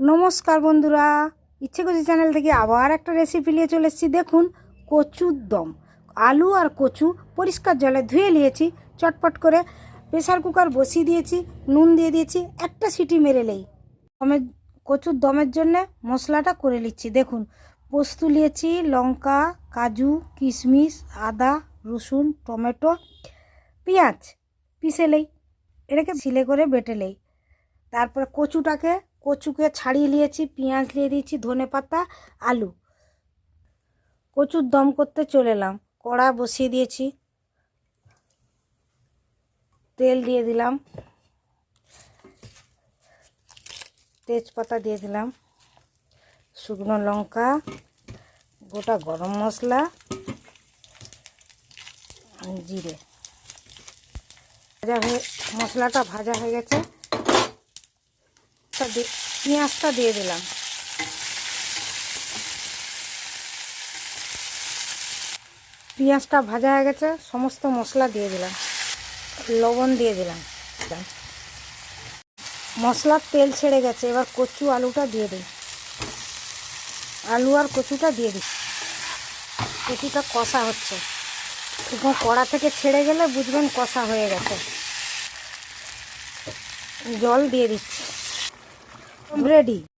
নমস্কার বন্ধুরা। ইচ্ছে করছি চ্যানেল থেকে আবার একটা রেসিপি নিয়ে চলে এসেছি। দেখুন কচুর দম। আলু আর কচু পরিষ্কার জলে ধুয়ে নিয়েছি। চটপট করে প্রেসার কুকার বসিয়ে দিয়েছি, নুন দিয়ে দিয়েছি, একটা সিটি মেরে নেই। দমের, কচুর দমের জন্য মশলাটা করে নিচ্ছি। দেখুন, পোস্ত নিয়েছি, লঙ্কা, কাজু, কিশমিশ, আদা, রসুন, টমেটো, পেঁয়াজ। পিষে নেই। এটাকে ছিলে করে বেটে নেই। তারপর কচুটাকে কচুকে ছাড়িয়ে নিয়েছি, পেঁয়াজ দিয়ে দিয়েছি, ধনে পাতা, আলু। কচুর দম করতে চলে এলাম, কড়া বসিয়ে দিয়েছি। তেল দিয়ে দিলাম। তেজপাতা দিয়ে দিলাম। শুকনো লঙ্কা, গোটা গরম মশলা, জিরে। ভাজা হয়ে, মশলাটা ভাজা হয়ে গেছে। তা দি- পেঁয়াজটা দিয়ে দিলাম। পেঁয়াজটা ভাজা হয়ে গেছে, সমস্ত মশলা দিয়ে দিলাম। লবণ দিয়ে দিলাম। মশলার তেল ছেড়ে গেছে, এবার কচু আলুটা দিয়ে দিই। আলু আর কচুটা দিয়ে দিই। কচুটা কষা হচ্ছে। এবং কড়া থেকে ছেড়ে গেলে বুঝবেন কষা হয়ে গেছে। জল দিয়ে দিচ্ছি। I'm ready.